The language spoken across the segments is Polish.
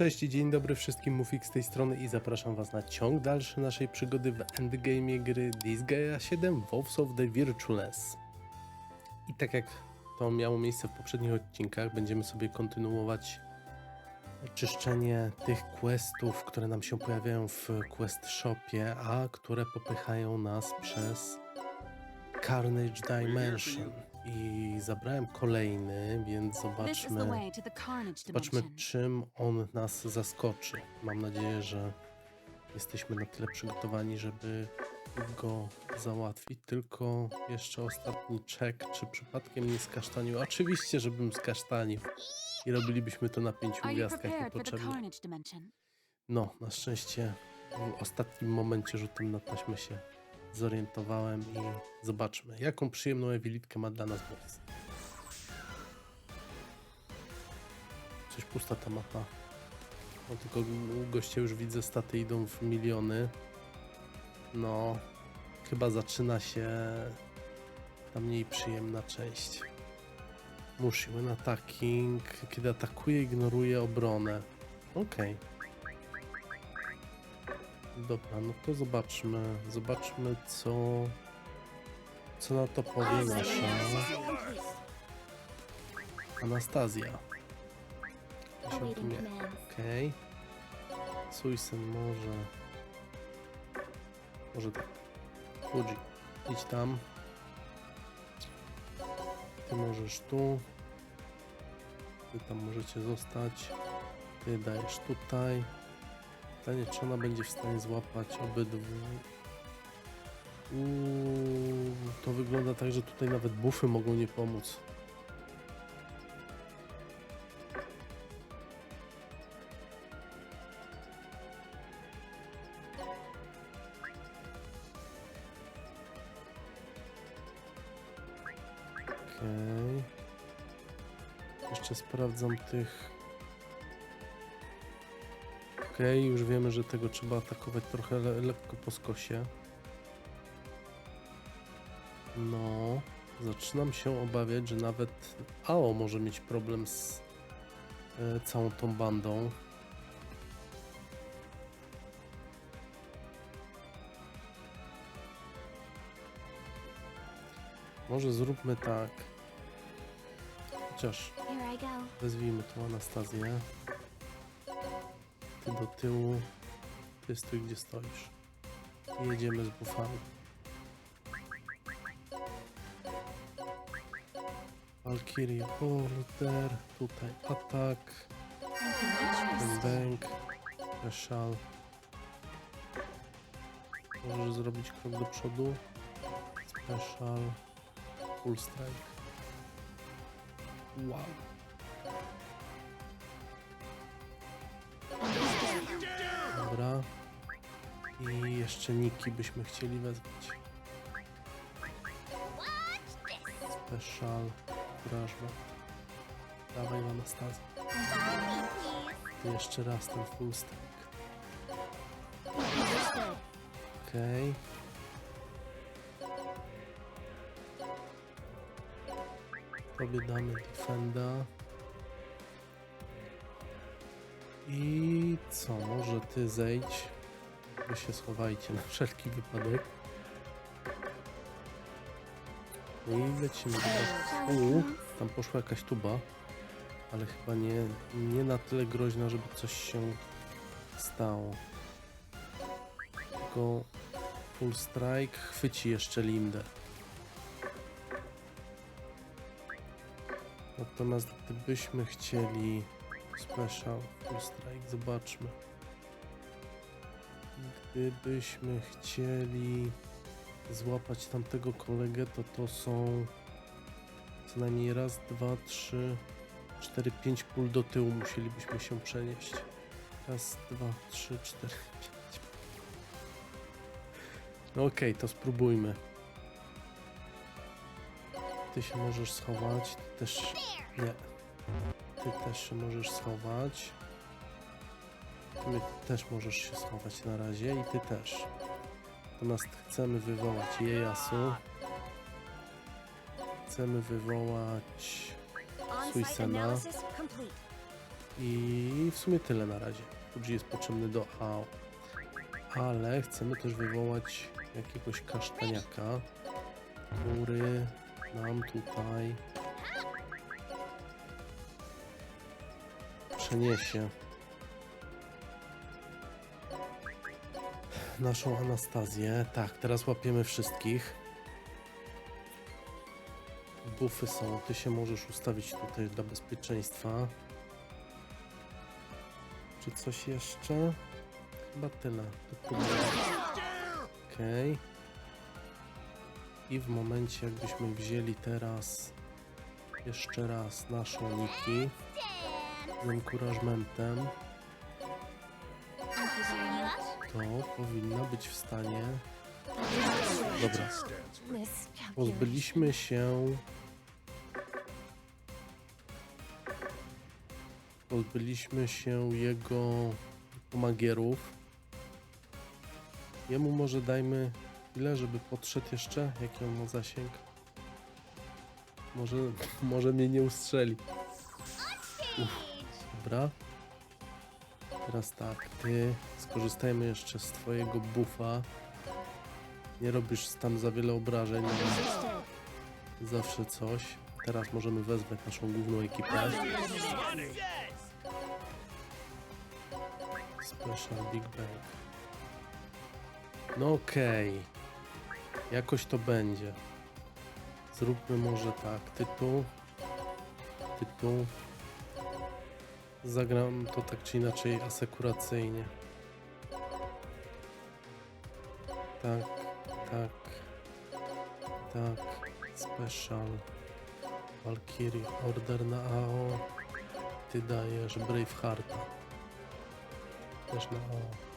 Cześć, dzień dobry wszystkim, Mufik z tej strony i zapraszam was na ciąg dalszy naszej przygody w endgame gry Disgaea 7 Wolves of the Virtueless. I tak jak to miało miejsce w poprzednich odcinkach, będziemy sobie kontynuować czyszczenie tych questów, które nam się pojawiają w quest shopie, a które popychają nas przez Carnage Dimension. I zabrałem kolejny, więc zobaczmy. Zobaczmy, czym on nas zaskoczy. Mam nadzieję, że jesteśmy na tyle przygotowani, żeby go załatwić. Tylko jeszcze ostatni czek, czy przypadkiem nie skasztanił. Oczywiście, żebym skasztanił. I robilibyśmy to na pięciu gwiazdkach niepotrzebnie. No, na szczęście w ostatnim momencie rzutem na taśmę się zorientowałem i zobaczmy, jaką przyjemną ewilitkę ma dla nas boss. Coś pusta ta mapa. No tylko goście już widzę, staty idą w miliony. No, chyba zaczyna się ta mniej przyjemna część. Musi, when attacking, kiedy atakuje, ignoruje obronę. Okej. Dobra, no to zobaczmy. Zobaczmy, co. Co na to powie nasza Anastazja. Okej. Suisen może. Może tak. Fuji, idź tam. Ty możesz tu. Ty tam możecie zostać. Ty dajesz tutaj. Pytanie, czy ona będzie w stanie złapać obydwu. Uuu, to wygląda tak, że tutaj nawet bufy mogą nie pomóc. Okej. Jeszcze sprawdzam tych już wiemy, że tego trzeba atakować trochę le lekko po skosie. No, zaczynam się obawiać, że nawet AO może mieć problem z e, całą tą bandą. Może zróbmy tak. Chociaż. Wezwijmy tu Anastazję. Ty do tyłu. Ty stój gdzie stoisz. Jedziemy z bufami. Valkyrie Order. Tutaj atak. Bang. Special. Możesz zrobić krok do przodu. Special. Full strike. Wow. Dobra. I jeszcze Niki byśmy chcieli wezwać. Special. Drażba. Dawaj Anastazja. Jeszcze raz ten stack. Okej. Tobie damy defenda. I co, może ty zejdź. Wy się schowajcie na wszelki wypadek. No i lecimy. do- U, tam poszła jakaś tuba, ale chyba nie, nie na tyle groźna, żeby coś się stało. Tylko full strike chwyci jeszcze Lindę. Natomiast gdybyśmy chcieli special full strike, zobaczmy. Gdybyśmy chcieli złapać tamtego kolegę, to to są co najmniej raz, dwa, trzy, cztery, pięć pól do tyłu musielibyśmy się przenieść. Raz, dwa, trzy, cztery, pięć. No okej, to spróbujmy. Ty się możesz schować, ty też... Nie. Ty też się możesz schować. Ty też możesz się schować na razie i ty też. Natomiast chcemy wywołać Jejasu. Chcemy wywołać Suisena. I w sumie tyle na razie. Fuji jest potrzebny do AO. Ale chcemy też wywołać jakiegoś kasztaniaka, który nam tutaj przeniesie naszą Anastazję. Tak, teraz łapiemy wszystkich. Buffy są, ty się możesz ustawić tutaj dla bezpieczeństwa. Czy coś jeszcze? Chyba tyle. Okej. I w momencie, jakbyśmy wzięli teraz jeszcze raz naszą Niki z encouragementem, to powinna być w stanie. Dobra, pozbyliśmy się. Pozbyliśmy się jego pomagierów. Jemu może dajmy ile, żeby podszedł jeszcze? Jaki on ma zasięg? Może, może mnie nie ustrzeli. Uff, dobra. Teraz tak, ty skorzystajmy jeszcze z twojego buffa. Nie robisz tam za wiele obrażeń, zawsze coś. Teraz możemy wezwać naszą główną ekipę. Special Big Bang. No okej. Jakoś to będzie. Zróbmy może tak. Tytuł. Tytuł. Zagram to tak czy inaczej asekuracyjnie. Tak, tak, tak. Special. Valkyrie. Order na AO. Ty dajesz Bravehearta. Też na AO.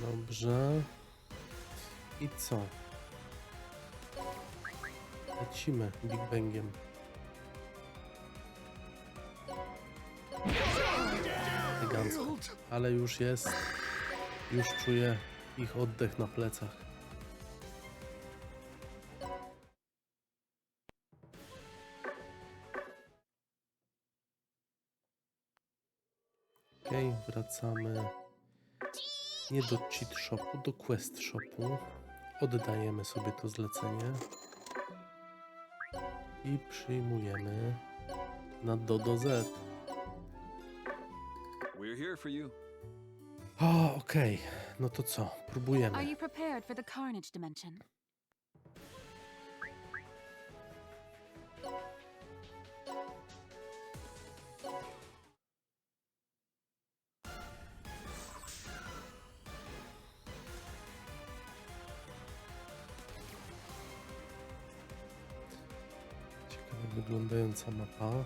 Dobrze. I co? Lecimy Big Bangiem. Elegancko. Ale już jest. Już czuję ich oddech na plecach. Okej, wracamy nie do cheat shopu, do quest shopu. Oddajemy sobie to zlecenie i przyjmujemy na Dodo Z. We're here for you. O, okej, no to co? Are Próbujemy. you prepared for the Carnage dimension? Wyglądająca mapa.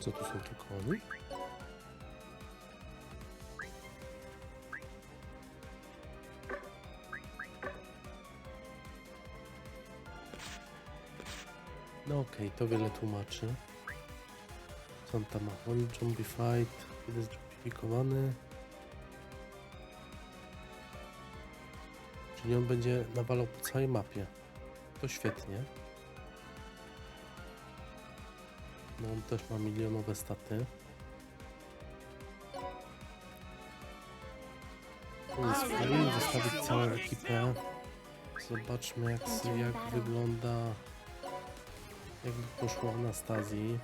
Co tu są tylko oni? No okej, to wiele tłumaczy. On tam ma? Zombie fight, kiedy zjustifikowany. Czyli on będzie nawalał po całej mapie. To świetnie. No on też ma milionowe staty. Spróbujmy zostawić całą ekipę. Zobaczmy jak, jak wygląda jakby poszło Anastazji.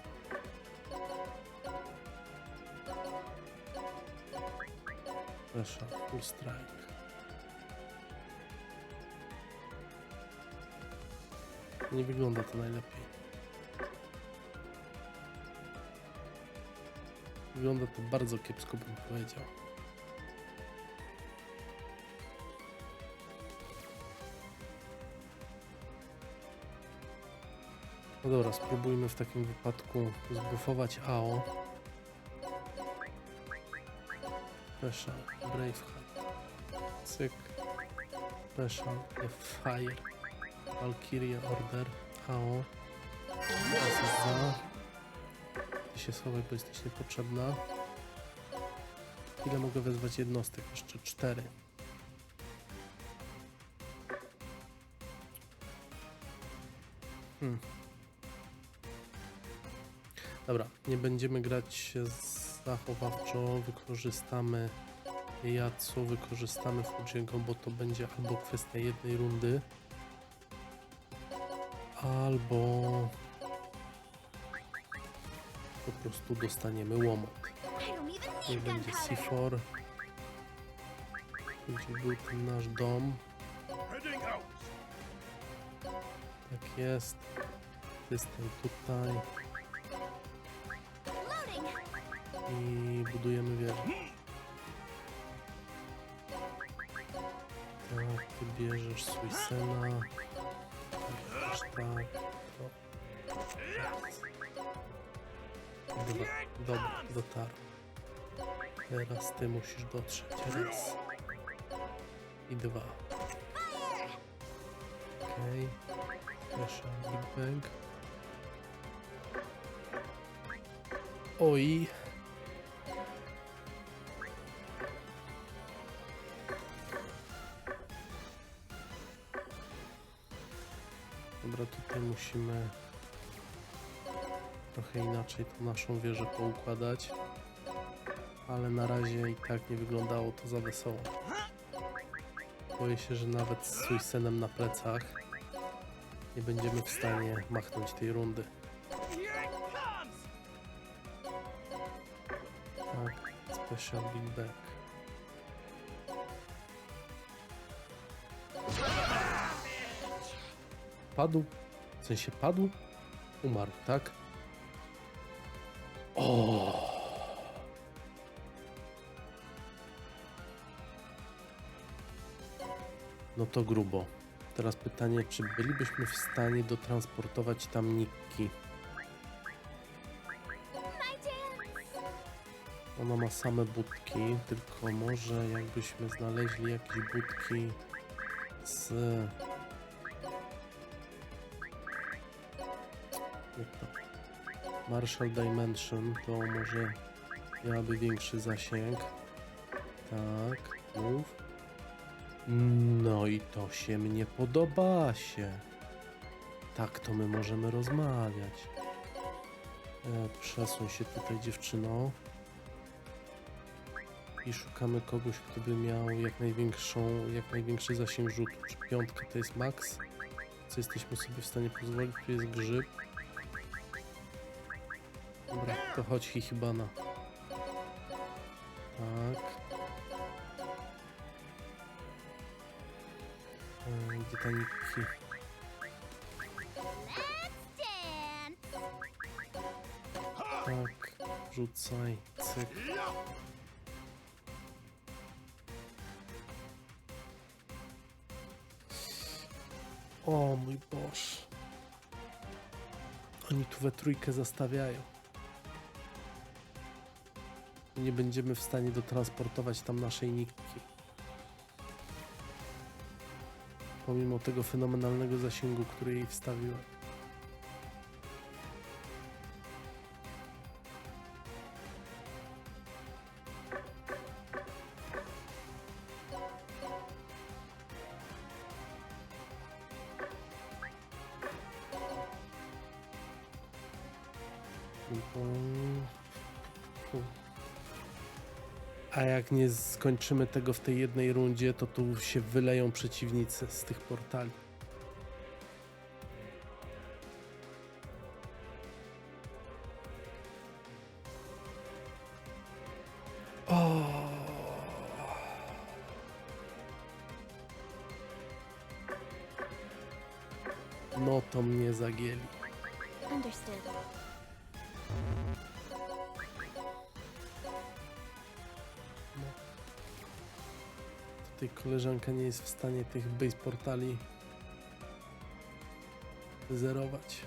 Proszę, full strike. Nie wygląda to najlepiej. Wygląda to bardzo kiepsko, bym powiedział. No dobra, spróbujmy w takim wypadku zbufować AO. Special, Braveheart. Cyk. Special, Fire. Valkyrie Order, HO. SSA. Ty się schowaj, bo jesteś niepotrzebna. Ile mogę wezwać jednostek? Jeszcze cztery. Hmm. Dobra, nie będziemy grać zachowawczo, wykorzystamy Jacu, wykorzystamy Fujiego, bo to będzie albo kwestia jednej rundy albo po prostu dostaniemy łomot. Need będzie gunpowder. C4. Gdzie był ten nasz dom? Tak jest. System tutaj. I budujemy wieżę. Tak, ty bierzesz Suisena. Tak. To. Dobra, dobra, dotarł. Teraz ty musisz dotrzeć. Raz. I dwa. Okej. Proszę, Big Bang. Oj. Dobra, tutaj musimy trochę inaczej tą naszą wieżę poukładać. Ale na razie i tak nie wyglądało to za wesoło. Boję się, że nawet z Suisenem na plecach nie będziemy w stanie machnąć tej rundy. Tak, Special Big Bang. Padł? W sensie padł? Umarł, tak? O! No to grubo. Teraz pytanie, czy bylibyśmy w stanie dotransportować tam Nikki? Ona ma same budki, tylko może jakbyśmy znaleźli jakieś budki z... Marshall Dimension, to może miałaby większy zasięg. Tak, mów. No i to się mnie podoba się. Tak to my możemy rozmawiać. E, przesuń się tutaj dziewczyno i szukamy kogoś, kto by miał jak największą, jak największy zasięg rzutu. Czy piątka to jest max? Co jesteśmy sobie w stanie pozwolić? Tu jest grzyb. Dobra, to chodź Hichibana. Tak. E, dance. Tak, rzucaj, cyk. O mój Boż. Oni tu we trójkę zastawiają. Nie będziemy w stanie dotransportować tam naszej Nikki. Pomimo tego fenomenalnego zasięgu, który jej wstawiłem. Mhm. A jak nie skończymy tego w tej jednej rundzie, to tu się wyleją przeciwnicy z tych portali. Tutaj koleżanka nie jest w stanie tych base portali zerować.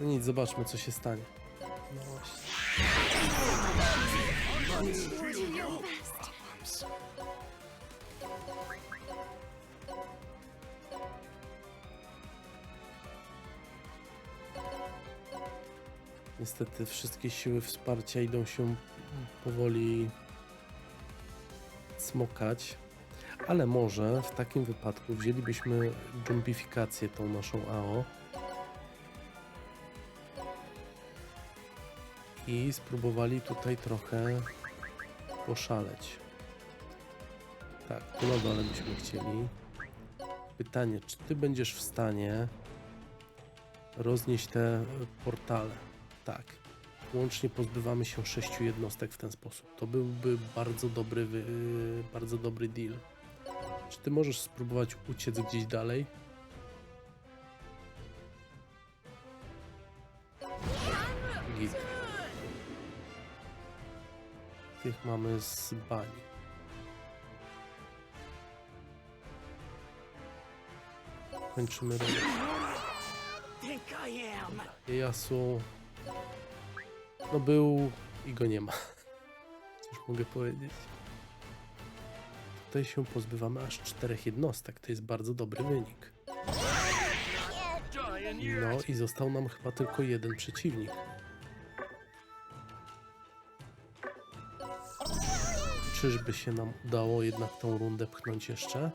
No nic, zobaczmy co się stanie. No właśnie. Niestety wszystkie siły wsparcia idą się powoli smokać, ale może w takim wypadku wzięlibyśmy jumpifikację tą naszą AO i spróbowali tutaj trochę poszaleć. Tak, tu dole byśmy chcieli. Pytanie, czy ty będziesz w stanie roznieść te portale? Tak. Łącznie pozbywamy się sześciu jednostek w ten sposób. To byłby bardzo dobry, yy, bardzo dobry deal. Czy ty możesz spróbować uciec gdzieś dalej? Git. Tych mamy z bani. Kończymy robotę. Jasu. No był i go nie ma. Cóż mogę powiedzieć. Tutaj się pozbywamy aż czterech jednostek. To jest bardzo dobry wynik. No i został nam chyba tylko jeden przeciwnik. Czyżby się nam udało jednak tą rundę pchnąć jeszcze?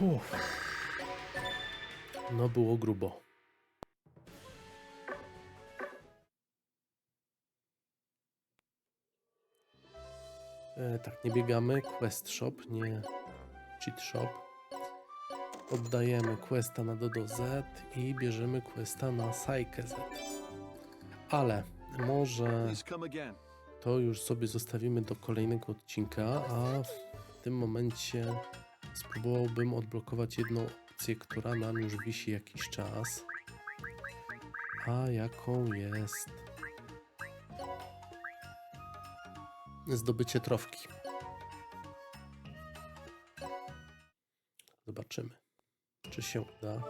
Uff. No było grubo. E, tak, nie biegamy. Quest Shop, nie Cheat Shop. Oddajemy questa na Dodo Z i bierzemy questa na Psyche Z. Ale może to już sobie zostawimy do kolejnego odcinka, a w tym momencie spróbowałbym odblokować jedną opcję, która nam już wisi jakiś czas. A jaką jest zdobycie trofki. Zobaczymy, czy się uda.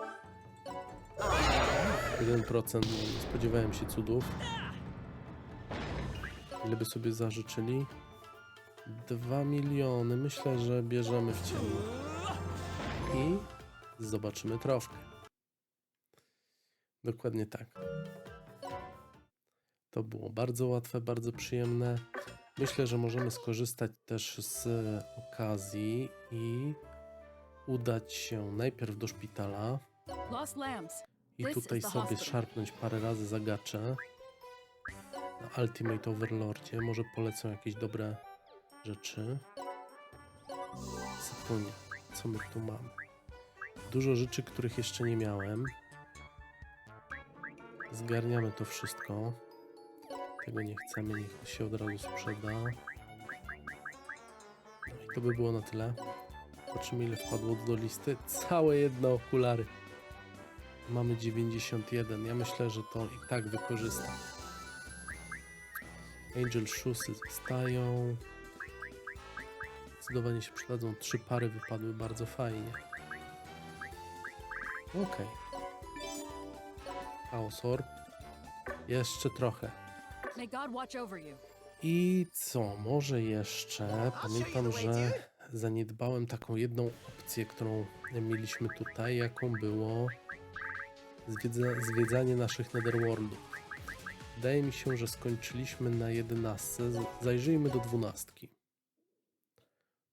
1% nie spodziewałem się cudów. Ile by sobie zażyczyli? 2 miliony. Myślę, że bierzemy w ciemno. I zobaczymy trofkę. Dokładnie tak. To było bardzo łatwe, bardzo przyjemne. Myślę, że możemy skorzystać też z okazji i udać się najpierw do szpitala i tutaj sobie szarpnąć parę razy zagacze. Na Ultimate Overlordzie może polecą jakieś dobre rzeczy. Zupełnie. Co my tu mamy? Dużo rzeczy, których jeszcze nie miałem. Zgarniamy to wszystko. Tego nie chcemy, niech się od razu sprzeda. No i to by było na tyle. Zobaczymy ile wpadło do listy. Całe jedne okulary. Mamy 91. Ja myślę, że to i tak wykorzystam. Angel Shoesy zostają. Zdecydowanie się przydadzą. Trzy pary wypadły bardzo fajnie. Okej. Chaos Orb. Jeszcze trochę. I co, może jeszcze pamiętam, że zaniedbałem taką jedną opcję, którą mieliśmy tutaj, jaką było zwiedza, zwiedzanie naszych Netherworldów. Wydaje mi się, że skończyliśmy na 11. Z- Zajrzyjmy do 12.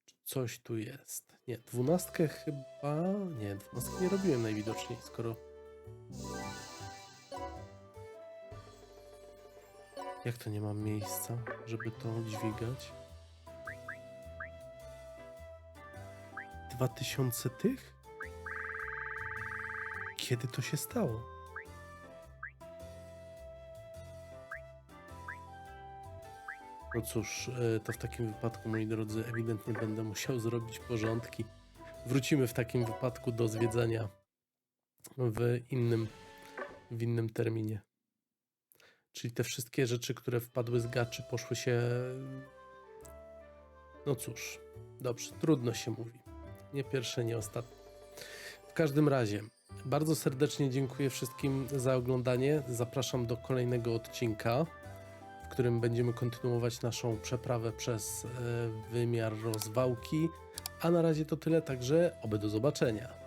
Czy coś tu jest? Nie, 12 chyba. Nie, 12 nie robiłem najwidoczniej, skoro. Jak to nie mam miejsca, żeby to dźwigać? 2000 tych? Kiedy to się stało? No cóż, e, to w takim wypadku, moi drodzy, ewidentnie będę musiał zrobić porządki. Wrócimy w takim wypadku do zwiedzania w innym, w innym terminie. Czyli te wszystkie rzeczy, które wpadły z gaczy, poszły się. No cóż, dobrze, trudno się mówi. Nie pierwsze, nie ostatnie. W każdym razie, bardzo serdecznie dziękuję wszystkim za oglądanie. Zapraszam do kolejnego odcinka, w którym będziemy kontynuować naszą przeprawę przez e, wymiar rozwałki. A na razie to tyle, także oby do zobaczenia.